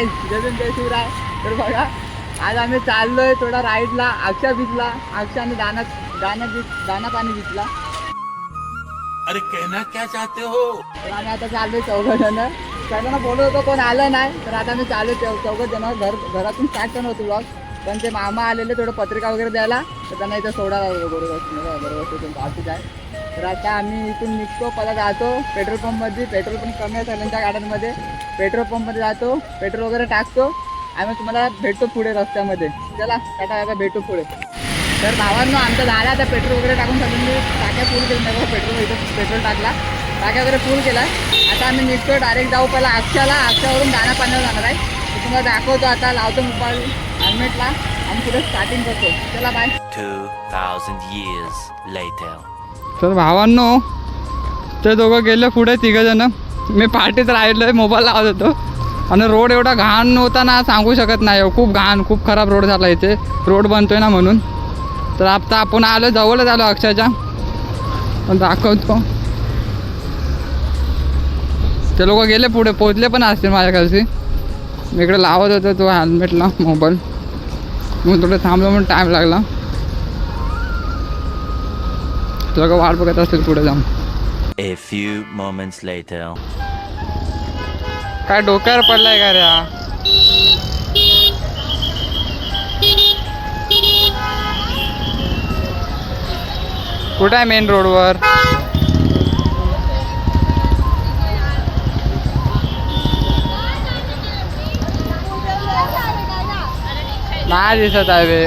काय जजन जय शिवराय. तर बघा आज आम्ही चाललोय थोडा राईडला अक्षा भिजला अक्षाने दाना दाना बीज दाना पाणी भिजला अरे कहना क्या चाहते हो? तर आम्ही आता चाललोय चौघ जण सगळ्यांना बोलत होतो कोण आलं नाही. तर आता आम्ही चालू चौघ जण घर घरातून स्टार्ट करत होतो ब्लॉग पण ते मामा आलेले थोडं पत्रिका वगैरे द्यायला. तर त्यांना इथं सोडा बरोबर. बरोबर पाहतो काय तर आता आम्ही इथून निघतो पहिला जातो. पेट्रोल पंपमध्ये पेट्रोल पण कमी आहे सगळ्यांच्या गाड्यांमध्ये. पेट्रोल पंपमध्ये जातो पेट्रोल वगैरे टाकतो. आम्ही तुम्हाला भेटतो पुढे रस्त्यामध्ये. चला टाटा आता भेटू पुढे. तर भावांनो आमचा झाला आता पेट्रोल वगैरे टाकून सगळ्यांनी टाक्या फुल केलं टाका पेट्रोल इथं पेट्रोल टाकला. टाक्या वगैरे फुल केला. आता आम्ही निघतो डायरेक्ट जाऊ पहिला आक्षाला आक्षावरून दाना पाण्यावर जाणार आहे. तुम्हाला दाखवतो आता लावतो मोबाईल हेल्मेटला आम्ही पुढे स्टार्टिंग करतो. चला बाय 2,000 years later. तर भावांनो ते दोघं गेले पुढे तिघं जण मी पार्टीत राहिलो आहे मोबाईल लावत होतो. आणि रोड एवढा घाण होता ना सांगू शकत नाही हो. खूप घाण खूप खराब रोड झाला इथे. रोड बनतोय ना म्हणून. तर आता आपण आलो जवळच आलो अक्षरच्या पण दाखवतो. ते लोक गेले पुढे पोचले पण असतील माझ्या मी इकडे लावत होतो तो हेल्मेटला मोबाईल मग थोडं थांबलो म्हणून टाईम लागला. तुला वाट बघत असतील पुढे जाऊन A few moments later. काय डोक्यावर पडलाय का रे? कुठं आहे मेन रोडवर नाही दिसत आहे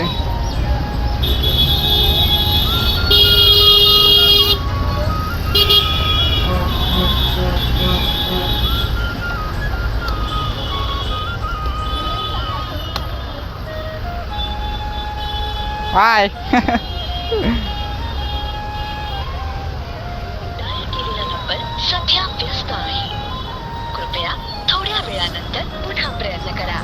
सध्या व्यस्त आहे कृपया थोड्या वेळानंतर पुन्हा प्रयत्न करा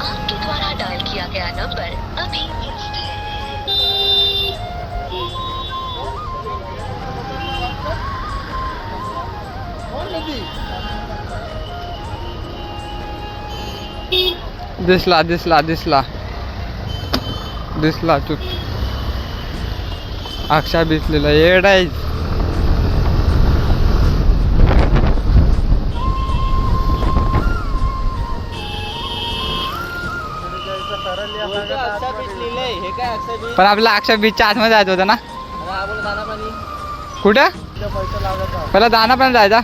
आपके द्वारा डायल किया गया नंबर अभी व्यस्त है दिसला दिसला दिसला दिसला तू. अक्षा दिसलेला येडाय पण आपला अक्षा बीचच्या आतमध्ये जायचं होतं ना? कुठं? पहिला दाना पण जायचा.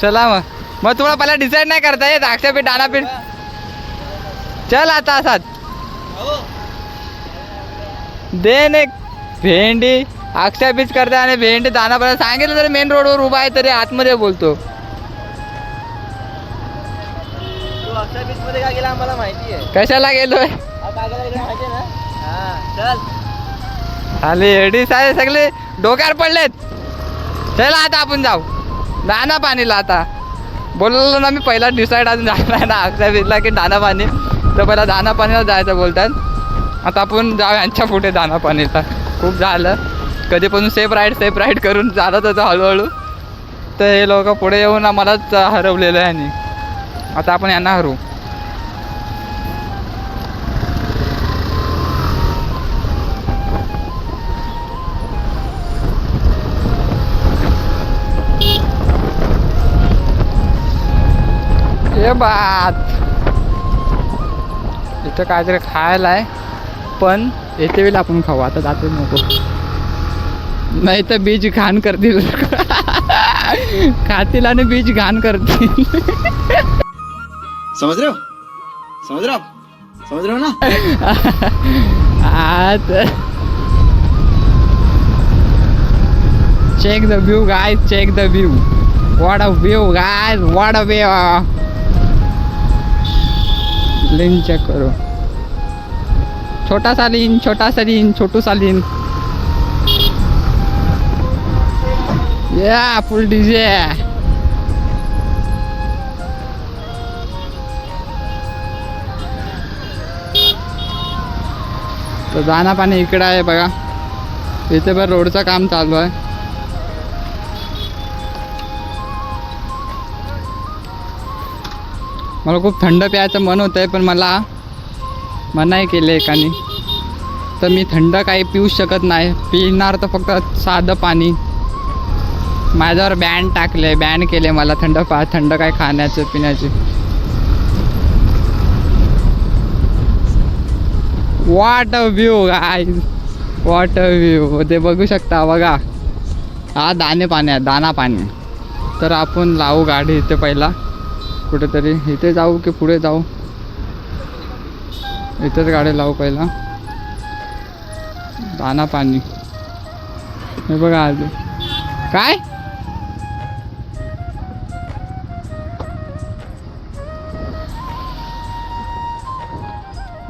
चला मग. मग तुम्हाला पहिला डिसाईड नाही करता येत. अक्षा बीट दाना पीठ चल आता असाच. देन एक भेंडी अक्षा बीच करते आणि भेंडी दाना पण सांगितलं तरी मेन रोडवर उभा आहे तरी आतमध्ये बोलतो. अक्षय आहे. कशाला गेलोय आहे आले एडी सारे सगळे. डोक्यावर पडलेत. चला आता आपण जाऊ. दाना पाणीला आता. बोललो ना मी पहिला डिसाईड अजून आहे ना अक्षय बीचला की दाना पाणी. तर पहिला दाना पाणीला जायचं बोलतात. आता आपण जाऊ यांच्या पुढे दाना पाणीला. खूप झालं. कधीपासून सेफ राईड सेफ राईड करून चालत होतं हळूहळू. तर हे लोक पुढे येऊन आम्हालाच हरवलेलं आहे आणि आता आपण यांना हरवू. हे बात. इथं काहीतरी खायला आहे. पण येते वेळी आपण खाऊ आता जाते नको. नाही तर बीज घाण करतील. खातील आणि बीज घाण करतील. समझ रहे हो समझ रहे हो आप समझ रहे हो ना? आता check the view guy check the view what a view guy what a view लिन चेक करो. छोटा सालीन छोटा सालीन छोटू सालीन. या फुल डीजे तर दाना पाणी इकडं आहे बघा. इथे पण रोडचं काम चालू आहे. मला खूप थंड प्यायचं मन होतं आहे पण मला मनाई केलं एकाने. तर मी थंड काही पिऊ शकत नाही. पिणार तर फक्त साधं पाणी. माझ्यावर बॅन टाकले बॅन केले मला थंड पा थंड काय खाण्याचं पिण्याचे. What a view guy what a view ते बघू शकता बघा. हा दाणे पाणी आहे दाना पाणी. तर आपण लावू गाडी इथे पहिला. कुठेतरी इथे जाऊ की पुढे जाऊ? इथंच गाडी लावू पहिला. दाना पाणी. हे बघा आज काय?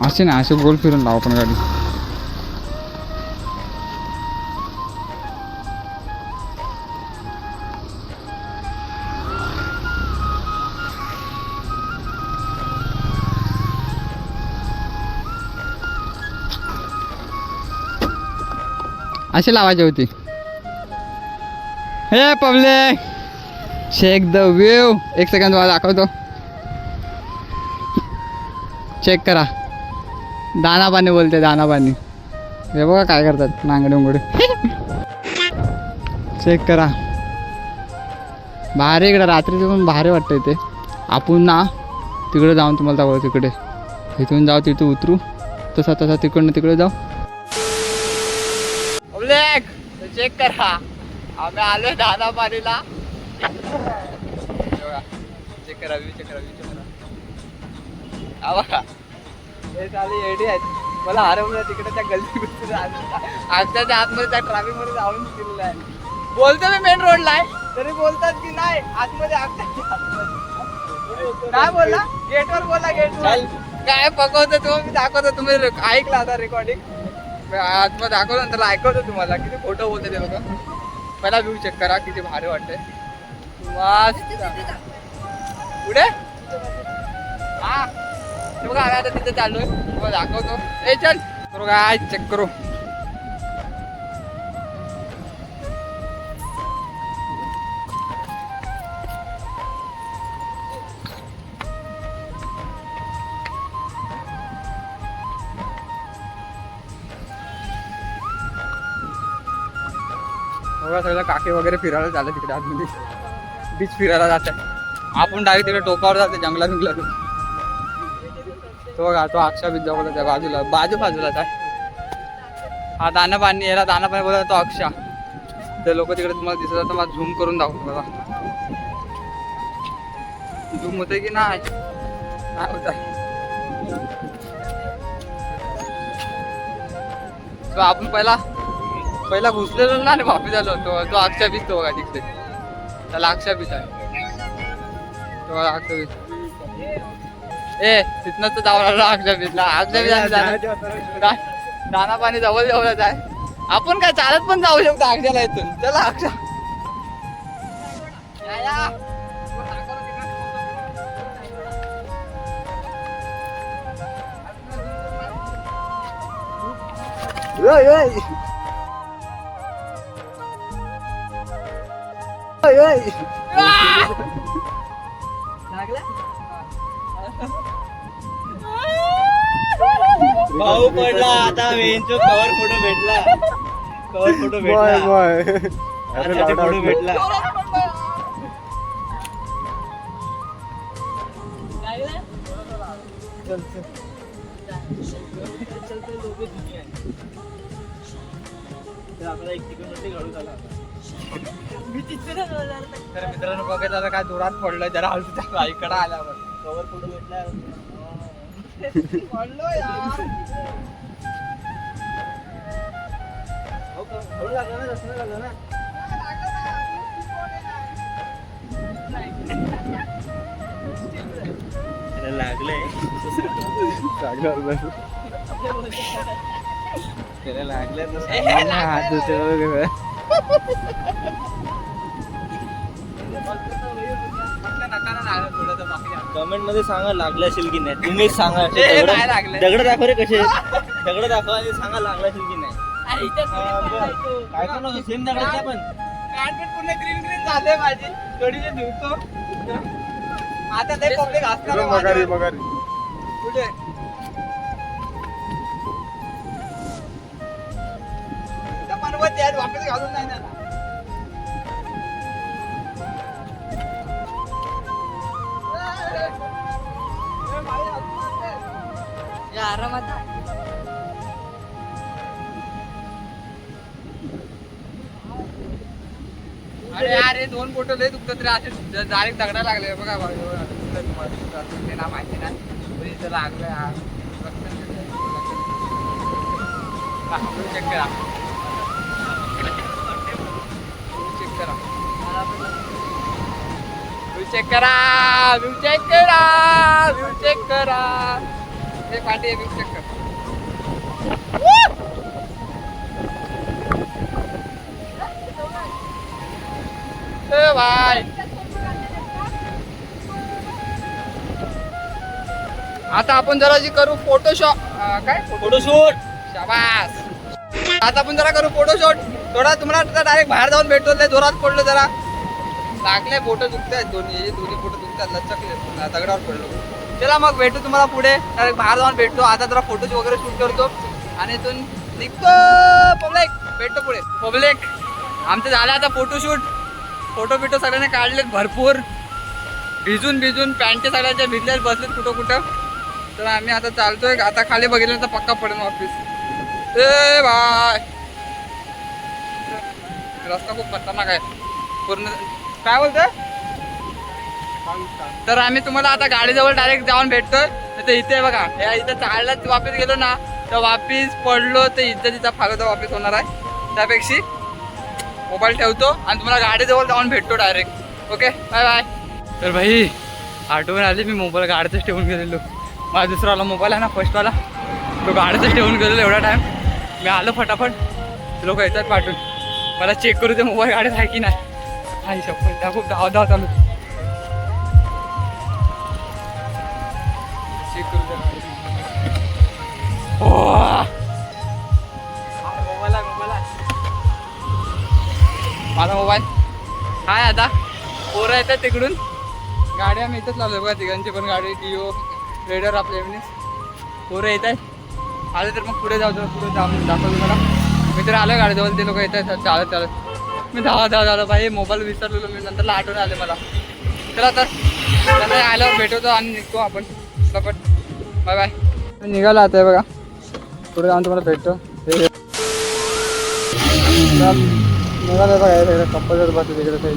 असे ना असे गोल फिरून लावू आपण गाडी. अशी लावायची होती. हे पब्लिक चेक द व्ह्यू एक सेकंद तुम्हाला दाखवतो. चेक करा. दाना पाणी बोलते दाना पाणी हे बघा काय करतात नांगडे उंगडे. चेक करा. भारी इकडं रात्रीचं पण भारी वाटतं इथे आपण ना तिकडे जाऊन तुम्हाला दाखवतो तिकडे इथून जाऊ तिथून उतरू. तसा तसा तिकडनं तिकडे जाऊ. चेक करा. आम्ही आलो दादा पाणीला चेक करा व्यू चेक करा व्यू चेक करा. हा बघा. हे चालू एडी आहेत. मला हरवलं तिकडे त्या गल्ली आमच्या त्या आतमध्ये त्या ट्रॅफिकमध्ये जाऊन गेलेलं आहे बोलतो मी मेन रोडला आहे. तरी बोलतात की नाही आतमध्ये काय बोलला? गेटवर बोला गेटवर काय पकवतो तो? मी दाखवतो तुम्ही. ऐकलं आता रेकॉर्डिंग आतमध्ये दाखवलं नंतर ऐकवतो तुम्हाला. किती फोटो बोलते ते लोक पहिला व्ह्यू चेक करा किती भारी वाटते मस्त. पुढे? हा. तू बघा आता तिथे चालू आहे दाखवतो. ए चल. करू काय चेक करू. बघा सगळं काके वगैरे फिरायला चाललं तिकडे आतमध्ये. बीच फिरायला जातात. आपण डायरेक्ट तिकडे टोकावर जाते जंगला बिंगला तो बघा तो अक्षा बीच जवळ त्या बाजूला बाजू बाजूलाच आहे हा दाना पाणी याला दाना पाणी बोलत तो अक्षा ते लोक तिकडे तुम्हाला दिसत आता मला झूम करून दाखवतो बघा. झूम होते की नाही? होत आहे. आपण पहिला पहिला घुसलेलो ना आणि वापस आलो तो तो अक्षा बीच तो बघा तिकडे. त्याला अक्षा बीच आहे. तो अक्षा बीच ए तिथनं तर जावं लागलं अक्षा बीचला अक्षा बीच दाना पाणी जवळ जवळच आहे. आपण काय चालत पण जाऊ शकतो अक्षाला इथून. चला अक्षा Yeah, yeah. भाऊ पडला आता वेंचो कवर फोटो भेटला कवर फोटो भेटला फोटो भेटला तर मित्रांनो बघत आता काय जोरात पडलं जरा हलू त्या इकडे आल्यावर. कवर फोटो भेटला पडलो यार. हो? हळू लागला ना लागला ना त्याला त्याला हात. कमेंटमध्ये सांगा लागलं असेल की नाही. तुम्हीच सांगा दगडं- दाखव रे कसे? दगड दाखवा आणि सांगा लागलं असेल की नाही. काय पण सेम दगड त्या पण. पूर्ण ग्रीन ग्रीन झाले माझी. थोडीशी धुतो. आता लय पब्लिक असणार कुठे? त्या पर्वत वापस घालून नाही ना अरे अरे दोन फोटो लय दुखत रे. असे डायरेक्ट दगडा लागले बघा. तुम्हाला, ते ना माहिती ना? लागलं इथं लागलंय रक्त चेक करा व्यू चेक करा व्यू चेक करा. हे पाठी व्यू चेक कर. आता आपण जरा जी करू फोटोशॉप काय? फोटोशूट शाबास. आता आपण जरा करू फोटोशॉट थोडा तुम्हाला डायरेक्ट बाहेर जाऊन भेटतो जोरात पडलो जरा. लागले फोटं दुखत आहेत दोन्ही दोन्ही फोटो दुखतात लचकले. दगडावर पडलो. चला मग भेटू तुम्हाला पुढे. बाहेर जाऊन भेटतो आता जरा फोटोज वगैरे शूट करतो. आणि इथून निघतो. पब्लिक भेटतो पुढे. पब्लिक आमचं झालं आता फोटोशूट फोटो बिटो सगळ्यांनी काढलेत भरपूर. भिजून भिजून पॅन्टे सगळ्यांच्या भिजल्यात बसलेत कुठं कुठं. तर आम्ही आता चालतोय. आता खाली बघितलं तर पक्का पडेल ऑफिस ए बाय. रस्ता खूप खतरनाक आहे. पूर्ण काय बोलतोय? तर आम्ही तुम्हाला आता गाडीजवळ डायरेक्ट जाऊन भेटतोय. तर इथे बघा या इथं चालत वापस गेलो ना तर वापिस पडलो तर इथं तिथं फायदा वापस होणार आहे. त्यापेक्षा मोबाईल ठेवतो आणि तुम्हाला गाडीजवळ जाऊन भेटतो डायरेक्ट ओके बाय बाय तर भाई आठवण आली मी मोबाईल गाडीतच ठेवून गेलेलो. माझा दुसरावाला मोबाईल आहे ना फर्स्टवाला तो गाडीतच ठेवून गेलेलो एवढा टाईम मी आलो फटाफट. लोक येतात पाठवून. मला चेक करू ते मोबाईल गाडीत आहे की नाही. आई शपथ त्या खूप धाव धाव चालू चेक मोबाईल आहे, माझा मोबाईल हाय आता पोरं येतात तिकडून गाड्या आम्ही इथंच लावलोय बघा तिघांची पण गाडी डिओ रेडर आपल्या पोरं येत आहेत आले तर मग पुढे जाऊ तर पुढे जाऊन दाखवतो मला मी तर आलो गाडीजवळ ते लोक येत आहेत चालत चालत. मी धावा धावा झालो बाई मोबाईल विसरलेलो मी. नंतरला आठवण आले मला. चला तर त्यांना आल्यावर भेटवतो आणि निघतो आपण. सपट बाय बाय. निघाला आता बघा. पुढे जाऊन तुम्हाला भेटतो. निघालं हे. बघा हे सगळं कप्पल तिकडे ते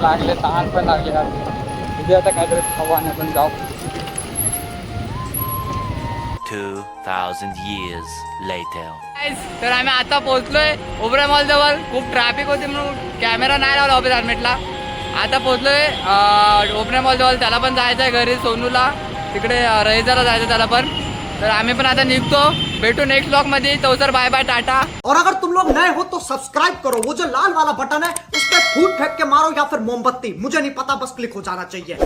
लागले तहान पण लागले तिथे आता काहीतरी खाऊ आणि आपण जाऊ. 2,000 years later. तर आम्ही आता पोहोचलोय ओबरा मॉल जवळ खूप ट्रॅफिक होती म्हणून कॅमेरा नाही लावला ऑफिस ॲडमिटला आता पोहोचलोय ओबरा मॉल जवळ त्याला पण जायचं आहे घरी सोनूला. तिकडे अं, रईजाला जायचं त्याला पण. तर आम्ही पण आता निघतो. भेटू नेक्स्ट ब्लॉगमध्ये. तो सर बाय बाय टाटा. और अगर तुम लोग नए हो तो सब्सक्राइब करो। वो जो लाल वाला बटन है उस पर फूट फेंक के मारो या फिर मोमबत्ती। मुझे नहीं पता बस क्लिक हो जाना चाहिए।